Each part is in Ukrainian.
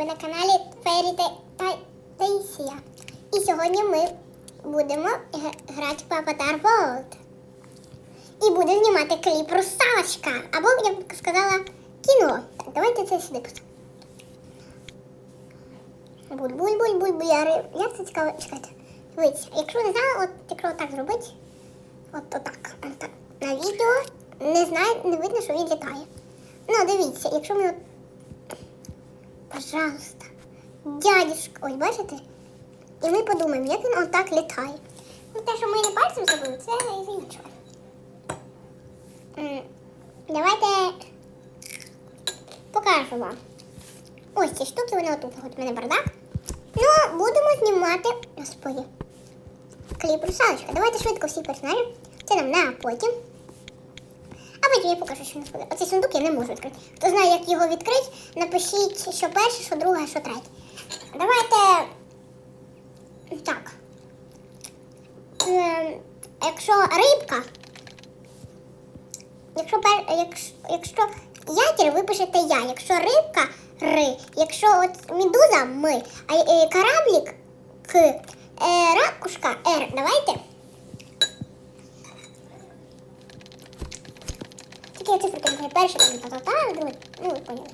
Ви на каналі Фейрі та... І сьогодні ми будемо грати в Аватар World. І будемо знімати кліп Русалочка. Або, я б сказала, кіно. Давайте це сюди поставимо. Буль-буль-буль-буль-буляри. Як це цікаво? Чекайте. Дивіться, якщо не знали, от якщо так зробити, от отак, отак, на відео не знаю, не видно, що він літає. Ну, дивіться, якщо ми от Пожалуйста. Дядюшка. Ось бачите? І ми подумаємо, як він отак літає. Ну, те, що ми не пальцем зробили, це із іншого. Давайте покажу вам. Ось ці штуки, вони отут. От у мене бардак. Ну, будемо знімати. Господи. Кліп русалочка. Давайте швидко всі персонажі. Це нам на потім. А я покажу, що нас буде. Оцей сундук я не можу відкрити. Хто знає, як його відкрити, напишіть, що перше, що друге, що третє. Давайте. Так. Ем, якщо рибка. Якщо, пер... якщо, якщо ятір, ви пишете я. Якщо рибка ри. Якщо от медуза ми. А е, кораблік к. Е, ракушка р. Давайте. Такі циферки, наприклад, перші там та-та-та, друге, ну ви поняли.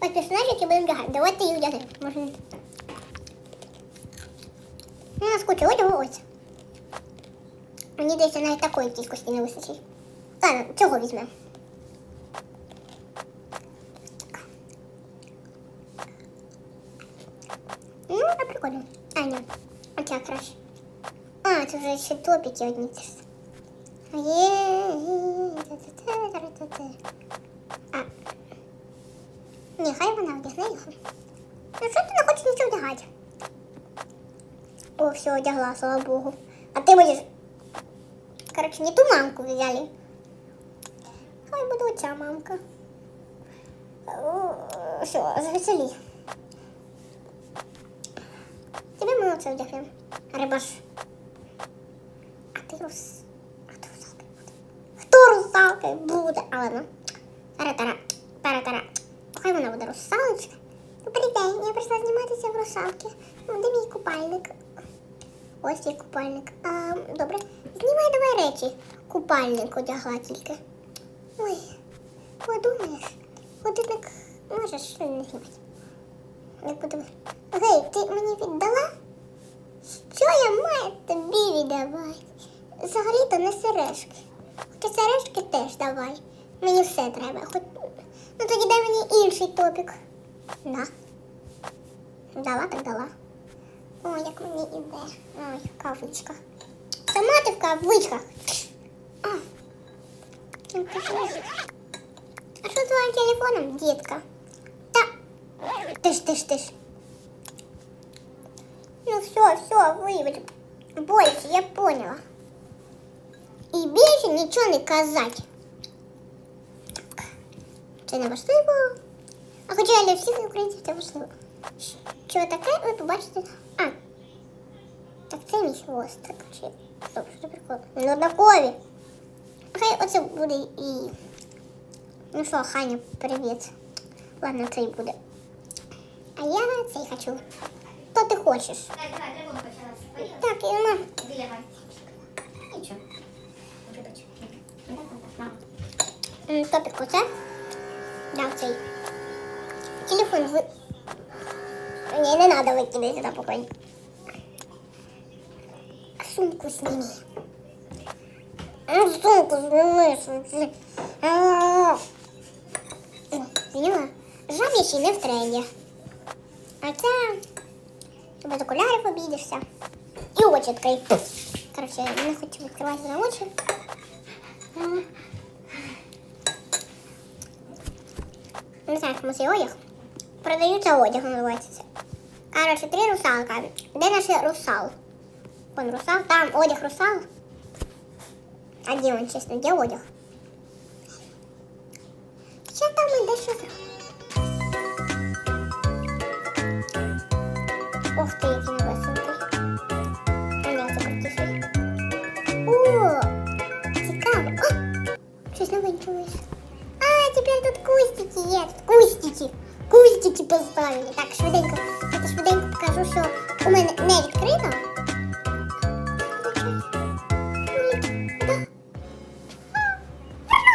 Ось персонажі, які будемо вдягати. Давайте їх вдягнемо. Може не. Ну, нас куча одягу ось. Мені здається, навіть такої кількості не вистачить. Ладно, цього візьмемо. Ну, а прикольно. А, ні. Оця краще. А, це вже ще топіки ж. Є. А. Ні, хай вона одягне його. Ну що ти не хочеш нічого вдягати? О, все, одягла, слава Богу. А ти будеш. Короче, не ту мамку взяли. Хай буде оця мамка. О, Все, завесели. Тебе ми оце. Рибаш. А ти рус. А ти русалка буде. Хто русалкою буде? А ладно. Тара-тара. Хай вона буде русалочка. Добрий день, я прийшла зніматися в русалки. Ну, Де мій купальник? Ось є купальник. А, добре. Знімай давай речі. Купальник одягла тільки. Ой, подумаєш, годинник можеш не знімати. Не подумай. Гей, ти мені віддала? Що я маю тобі віддавати? Взагалі-то не сережки. Хоча сережки теж давай. Мені все треба. Хоч... Ну тоді дай мені інший топік. Да. Дала, так дала. Ой, як мені іде. Ой, кавичка. Сама ти в кавичках. А. Ну. А що з твоїм телефоном, дітка? Та. Ти ж, ти ж, ти ж. Ну все, все, вибач. Больше, я поняла. І більше нічого не казати. Це не важливо. А хоча для всіх українців це важливо. Що таке, ви побачите. А. Так це мій хвостик. Чи... Що це прикол? Ну, однакові. Хай оце буде і. Ну що, Ханя, привіт. Ладно, цей буде. А я цей хочу. Що ти хочеш? Так, і вона. Нічого. Вибач. Ну, так, так, мама. М, Топік оце. Дав цей. Телефон ви. Ні, не треба викидати сюди покой. Сумку сними. Ну, сумку. О, Зняла. Жаб ще не в тренді. А це... Ти без окулярів обійдешся. І очі відкрий. Короче, не хочу відкривати на очі. Не знаю, кому цей одяг. Продаються одяг, називається це. Короче, три русалка. Де наш русал? Вон русал, там одяг русал. А де він, чесно, де одяг? Ще там і дещо. зро- Ух ти, який новесенький. А ні, це крутіший. О, цікаво. О, щось новеньке вийшло. Теперь тут кустики есть. Кустики. тільки поставили. Так, швиденько. Я швиденько покажу, що у мене не відкрито.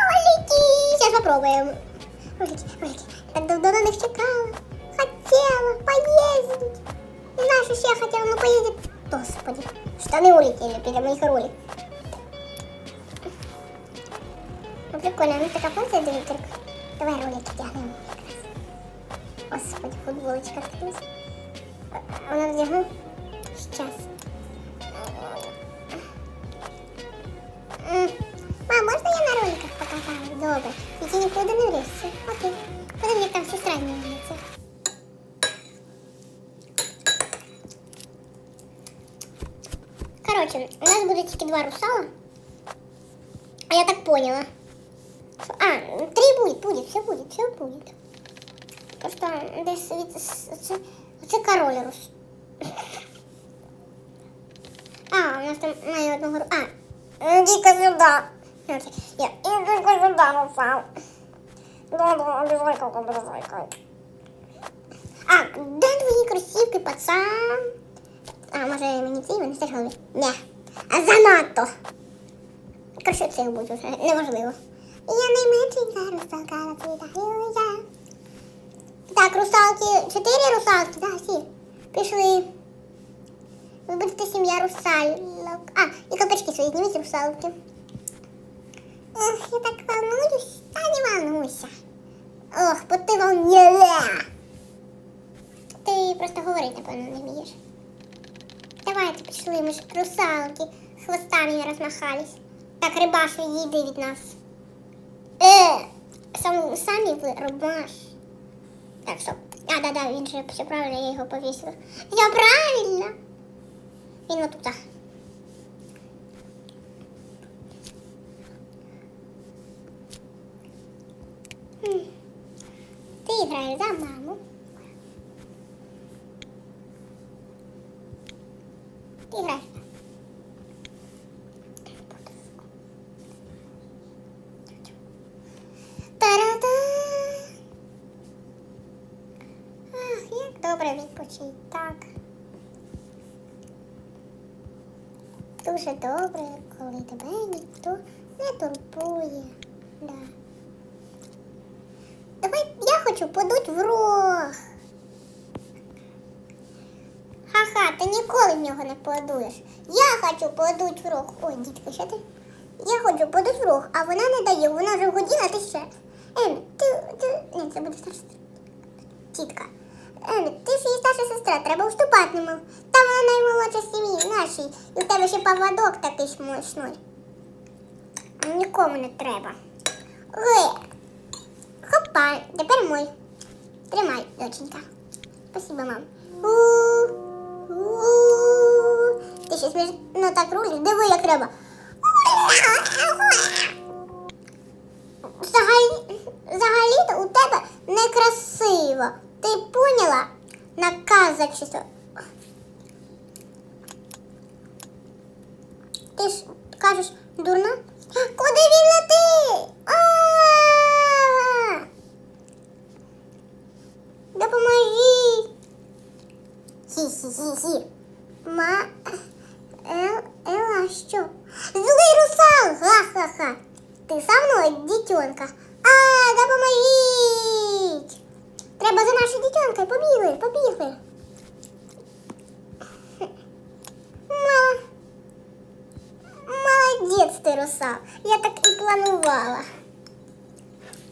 Ролики! Сейчас попробуем. Ролики, ролики. Так давно на них чекала. Хотела поездить. Не знаю, что ще хотела, но поездить. Господи, штаны улетели перед моих ролик. Ну, прикольно, у нас така функція дуже трик. Давай ролики тягнемо. Господи, футболочка открылась. А Вона вдягну. Сейчас. М. Мам, можна я на роликах покатаю? Добре. Тільки нікуди не врізся. Окей. Подивись, як там сестра змінюється. Короче, у нас будет тільки два русала. А я так поняла. Що- А, три будет, будет, все будет, все будет. Просто це, це король рус. А, у нас там має одного А, иди-ка сюда. Я иди-ка сюда, русал. Да-да, обязательно, обязательно. А, де твої кросівки, пацан? А, може мені ці вони теж голові? Ні. А занадто. Коротше, це буде вже неважливо. Я найменшенька русалка на світах. Так, русалки, чотири русалки, так, всі. Пішли. Ви будете сім'я русалок. А, і колпачки свої зніміть русалки. Ох, я так волнуюсь. Та не волнуйся. Ох, бо ти волнує. Ти просто говорити, напевно, не вмієш. Давайте пішли, ми ж русалки хвостами розмахались. Так, рибаш, відійди від нас. Е, сам, самі ви. Так, стоп. А, да, да, він же все правильно, я його повісила. Я правильно. Він отут. Ти граєш за маму. Ти граєш. Та-ра-та! Ах, як добре відпочити, так. Дуже добре, коли тебе ніхто не турбує. Да. Давай я хочу подуть в рог. Ха-ха, ти ніколи в нього не подуєш. Я хочу подуть в рог. Ой, дітка, що ти? Я хочу подуть в рог, а вона не дає, вона вже годіла, ти ще. Ем, ти, ти... Ні, це буде старша тітка. Ем, ти ж її старша сестра, треба уступати йому. Та вона наймолодша з сім'ї нашій. І в тебе ще поводок такий смачний. Нікому не треба. Е, Хопа, тепер мой. Тримай, доченька. Спасибо, мам. Ти ще смієш, ну так рулиш, диви, як треба. Взагалі, взагалі у тебе некрасиво. Ти поняла? Наказа Ты що? Ти ж кажеш, дурна? Куди він! Допоможіть! Хі-хі-хі-хі. Планувала.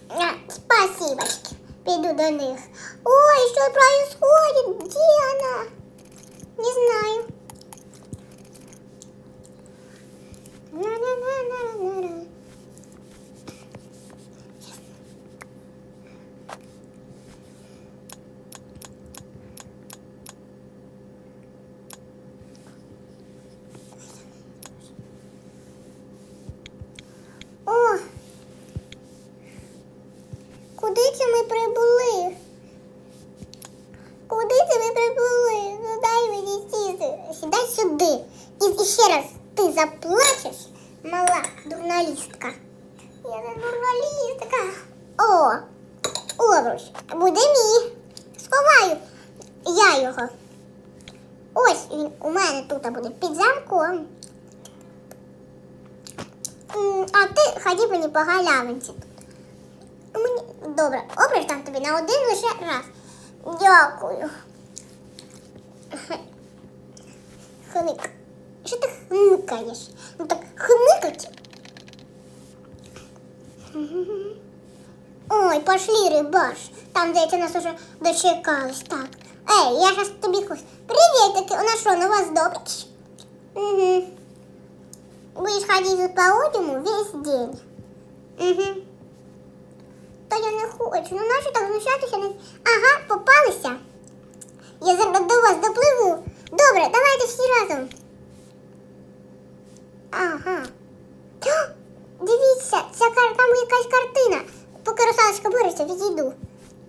А, спасибочки. До них. Ой, що происходит? Где она? Не знаю. На-на-на-на-на-на. Сідай сюди. І, ще раз ти заплачеш, мала журналістка. Я не журналістка. О, обруч, буде мій. сховаю я його. Ось він у мене тут буде під замком. А ти ході мені по галявинці тут. Добре, ображ там тобі на один лише раз. Дякую. Хник. Що ти хникаєш? Ну так хникать. Ой, пошли, рибаш. Там, здається, нас уже дочекались. Так. Ей, я щас тобі хочу. Привітики, у нас що, вас добре? Угу. Будешь ходить тут по одягу весь день. Угу. Та я не хочу. Ну нащо так знущатися? Ага, попалися. Я зараз до вас допливу. Добре, давайте всі разом. Ага. Тьо, Дивіться, ця кар... там якась картина. Поки русалочка бореться, відійду.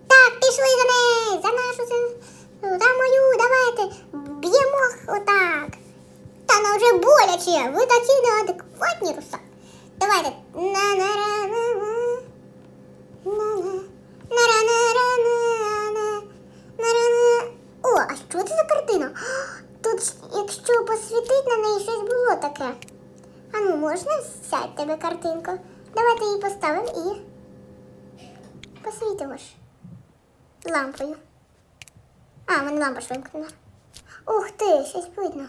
Так, пішли за неї, за нашу це- за мою, давайте. Б'ємо отак. Та вона вже боляче, ви такі неадекватні руса. Давайте. на на ра на на на на на на ра на на на ра на О, а що це за картина? Тут, ж, якщо посвітить на неї щось було таке. А ну, можна сядь тебе картинку? Давайте її поставимо і посвітимо ж лампою. А, в мене лампа ж вимкнена. Ух ти, щось видно.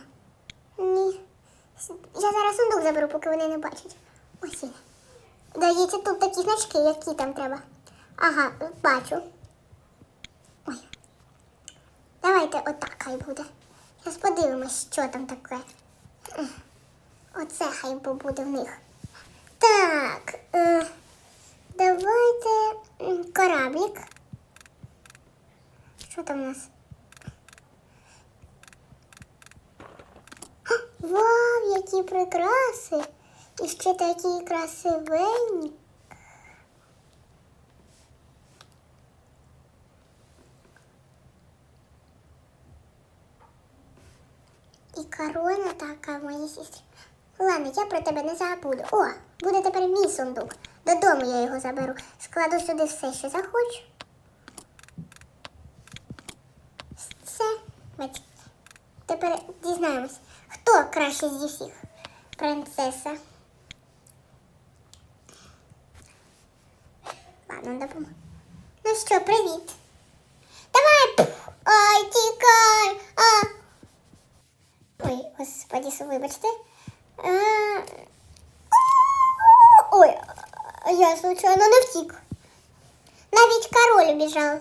Ні. Я зараз сундук заберу, поки вони не бачать. Ось він. Дається тут такі значки, які там треба. Ага, бачу. Ой. Давайте отак хай буде. Зараз подивимось, що там таке. Оце хай побуде в них. Так. Е, давайте кораблик. Що там у нас? Вау, які прикраси! І ще такі красивенні. І корона така моїй сестрі. Ладно, я про тебе не забуду. О, буде тепер мій сундук. Додому я його заберу. Складу сюди все, що захочу. Все, бачите. Тепер дізнаємось, хто краще зі всіх. Принцеса. Ладно, допомогу. Ну що, привіт. Давай! Ай, тікай! А. Ой, господи, вибачте. А... Ой, я случайно не втік. Навіть король біжав.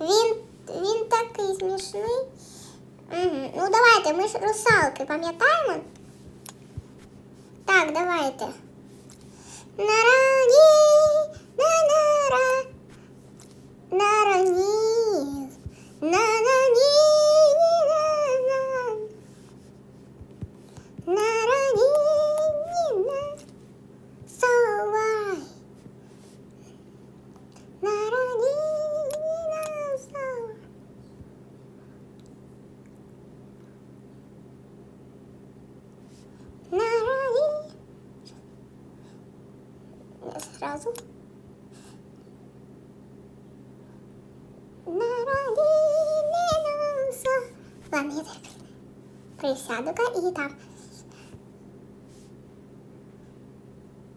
Він, він такий смішний. Угу. Ну давайте, ми ж русалки, пам'ятаємо? Так, давайте. Нарані, на нара, нарані, на на Не сразу. Нарані, ні, на, совай. Ладно, я так присяду-ка і там.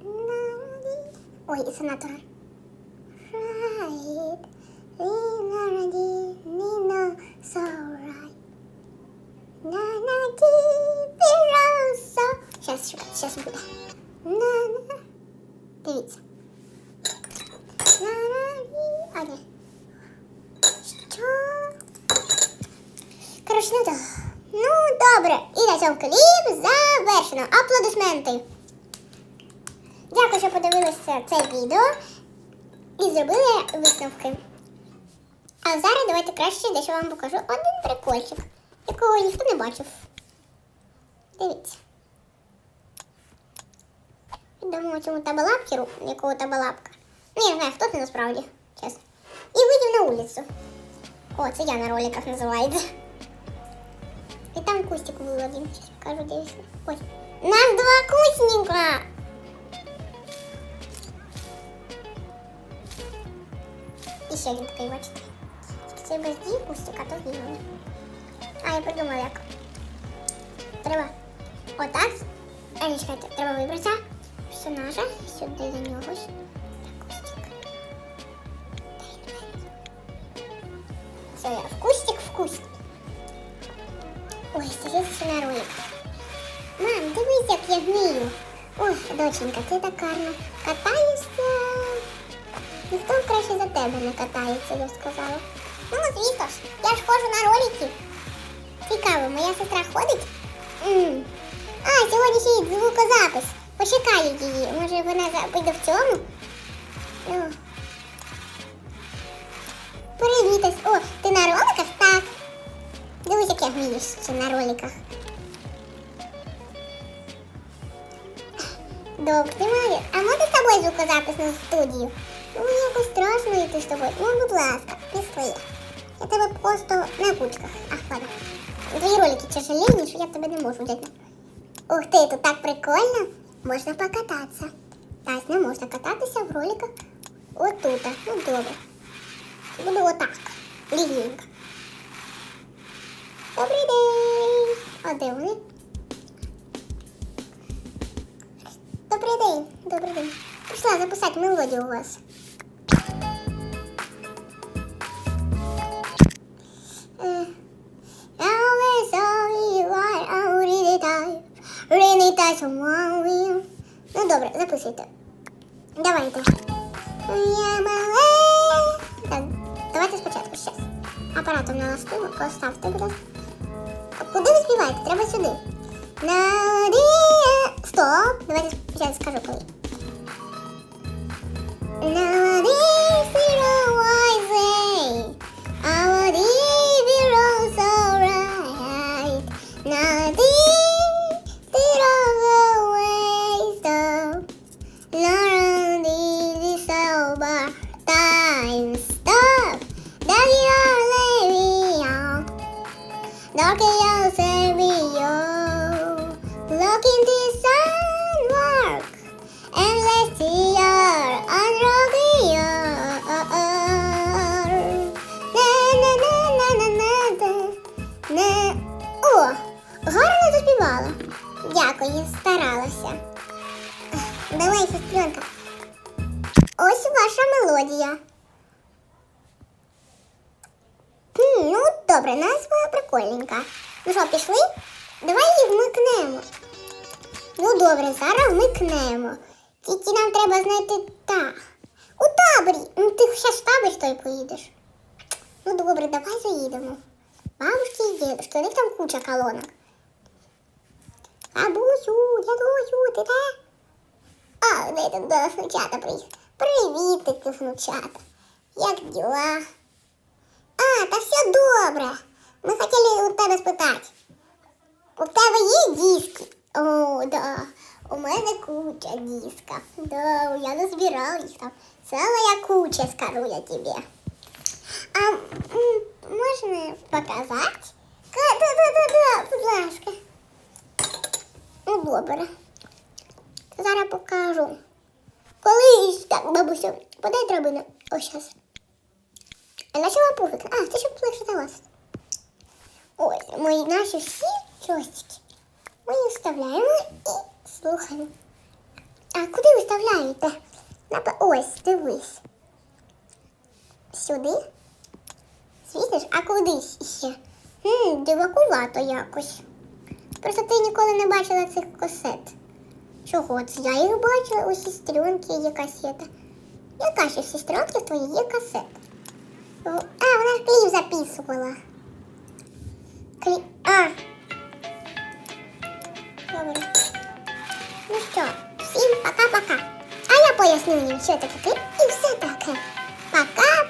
Нарані. Ой, і сонатора. Right. Нарані, ні, на, совай. На на ді піросо. Щас, шукай, щас буде. На на. Дивіться. На на ді. А ні. Що? Коротше, ну так. Ну, Цьому кліп завершено. Аплодисменти. Дякую, що подивилися це відео і зробили висновки. А зараз давайте краще дещо вам покажу один прикольчик, якого ніхто не бачив. Дивіться. Відомо цьому табалапкеру, якого табалапка. Ну, я не знаю, хто це насправді, чесно. І вийдів на вулицю. О, це я на роликах називається. І там кустик був один. Зараз покажу, дивіться. Ось. Нас два кустника! І ще один такий, бачите. це без дій кустика, то змінили. А, я придумала як. Треба отак. А, не чекайте, треба вибрати персонажа. Сюди до нього. ж. Так, кустик. Все, я в кустик, Доченька, ти так гарно катаєшся. Ніхто краще за тебе не катається, я б сказала. Ну, звісно ж, я ж ходжу на ролики. Цікаво, моя сестра ходить? м А, сьогодні ще й звукозапис. Почекаю її. Може вона піде в цьому? Ну. Привітась. О, ти на роликах? Так. Дивись, як я вмію ще на роликах. Добре, ти. А можна з тобою звукозапис на студію? Ну, якось страшно йти з тобою. Ну, будь ласка, пішли. Я тебе просто на кучках. Ах, ладно. Твої ролики тяжелені, що я тебе не можу взяти. Ух ти, тут так прикольно. Можна покататися. Тась, не можна кататися в роликах отут. Ну, добре. Буду отак. Лігненько. Добрий день. А де вони? Добрий день, добрий день. Прийшла записати мелодію у вас. Е. Ну добре, записуйте. Давайте. Так, давайте спочатку щас. Апаратом налаштую, поставте, будь ласка. Куди ви співаєте? Треба сюди. Надія. Стоп. Давайте спочатку скажу добре, назва прикольненька. Ну що, пішли? Давай її вмикнемо. Ну, добре, зараз вмикнемо. Тільки нам треба знайти та. У таборі. Ну, ти зараз в табір той поїдеш. Ну, добре, давай заїдемо. Бабушки і дідушки, у них там куча колонок. Бабусю, дядусю, ти де? А, тут до внучата приїхав. Привіт, таки внучата. Як діла? А, та все добре. Ми хотіли у тебе спитати. У тебе є диски? О, да. У мене куча диска. Да, я назбирав їх там. Целая куча, скажу я тебе. А можна показати? Да, да, да, да, будь ласка. Ну, добре. Зараз покажу. Колись так, бабусю, подай драбину. Ось зараз. А на чого пуфик? А, це щоб легше вас. Ось, мої наші всі джойстики. Ми їх вставляємо і слухаємо. А куди ви вставляєте? Ось, дивись. Сюди? Світиш, а куди ще? Хм, дивакувато якось. Просто ти ніколи не бачила цих касет. Чого це? Я їх бачила, у сестренки є касета. Яка ще в сестренки твої є касета? А, вона кліп записувала. Кліп. А. Добре. Ну що, всім пока-пока. А я поясню їм, що це таке і все таке. Пока.